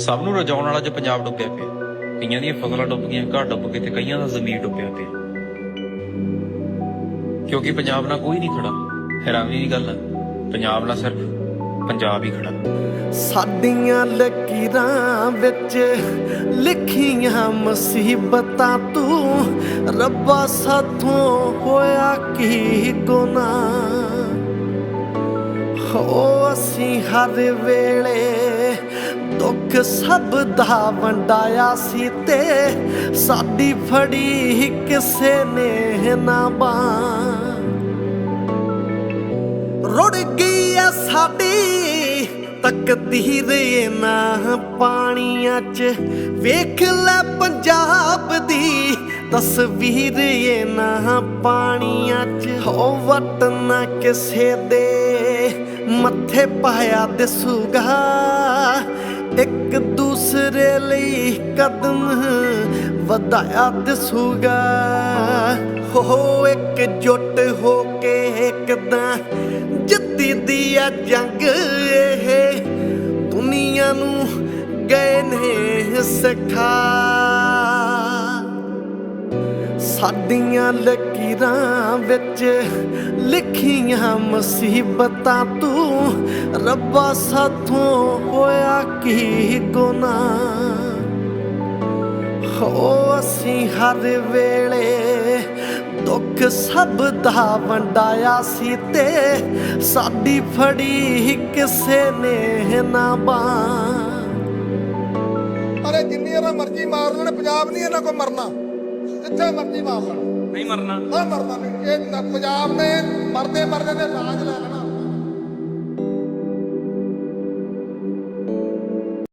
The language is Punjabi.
ਸਭ ਨੂੰ ਰਜਾਉਣ ਵਾਲਾ ਜੇ ਪੰਜਾਬ ਡੁੱਬਿਆ ਪਿਆ। ਕਈਆਂ ਦੀਆਂ ਫਸਲਾਂ ਡੁੱਬ ਗਈਆਂ ਘਰ ਡੁੱਬ ਗਏ ਤੇ ਕਈਆਂ ਦਾ ਜ਼ਮੀਰ ਡੁੱਬਿਆ ਪਿਆ। ਕਿਉਂਕਿ ਪੰਜਾਬ ਨਾਲ ਕੋਈ ਨਹੀਂ ਖੜਾ। ਹੈਰਾਨੀ ਦੀ ਗੱਲ ਹੈ ਪੰਜਾਬ ਨਾਲ ਸਿਰਫ ਪੰਜਾਬ ਹੀ ਖੜਾ। ਸਾਡੀਆਂ ਲਕੀਰਾਂ ਵਿੱਚ ਲਿਖੀਆਂ ਮੁਸੀਬਤਾਂ ਤੂੰ ਰੱਬਾ ਸਾਥੋਂ ਹੋਇਆ ਕੀ ਗੁਨਾਹ? ਹੋ ਅਸੀਂ ਹਰ ਵੇਲੇ ਦੁੱਖ ਸਭ ਦਾ ਵੰਡਾਇਆ ਸੀ ਤੇ ਸਾਡੀ ਫੜੀ ਕਿਸੇ ਨੇ ਨਾ ਬਾਂਹ। ਰੁੜ ਗਈ ਐ ਸਾਡੀ ਤਕਦੀਰ ਇਹਨਾਂ ਪਾਣੀਆਂ 'ਚ। ਵੇਖ ਲੈ ਪੰਜਾਬ ਦੀ ਤਸਵੀਰ ਨਾ ਪਾਣੀਆਂ 'ਚ। ਹੋ ਵਟ ਨਾ ਕਿਸੇ ਦੇ ਮੱਥੇ ਪਾਇਆ ਦਿਸੂਗਾ। ਇੱਕ ਦੂਸਰੇ ਲਈ ਕਦਮ ਵਧਾਇਆ ਦਿਸੂਗਾ ਹੋ ਇੱਕ ਜੁੱਟ ਹੋ ਕੇ ਇੱਕਦਾਂ ਜਿੱਤੀ ਦੀ ਆ ਜੰਗ ਇਹ। ਦੁਨੀਆ ਨੂੰ ਗਏ ਨੇ ਸਿਖਾ। ਸਾਡੀਆਂ ਲਕੀਰਾਂ ਵਿੱਚ ਲਿਖੀਆਂ ਮੁਸੀਬਤਾਂ ਤੂੰ ਰੱਬਾ ਸਾਥੋਂ ਹੋਇਆ ਕੀ ਗੁਨਾਹ? ਹੋ, ਅਸੀਂ ਹਰ ਵੇਲੇ ਦੁੱਖ ਸਭ ਦਾ ਵੰਡਾਇਆ ਸੀ ਤੇ ਸਾਡੀ ਫੜੀ ਕਿਸੇ ਨੇ ਨਾ ਬਾਂਹ। ਅਰੇ ਜਿੰਨੀ ਇਹਨਾਂ ਮਰਜ਼ੀ ਮਾਰ ਲੈਣ, ਪੰਜਾਬ ਨਹੀਂ ਇਹਨਾਂ ਕੋ ਮਰਨਾ। ਜਿੱਥੇ ਮਰਜ਼ੀ ਮਾਰ? ਲੈਣ ਨਹੀਂ ਮਰਨਾ। ਨਾ ਮਰਨਾ ਨਹੀਂ। ਇਹ ਪੰਜਾਬ ਨੇ ਮਰਦੇ ਮਰਦੇ ਨੇ ਰਾਜ ਲੈ ਲੈਣਾ।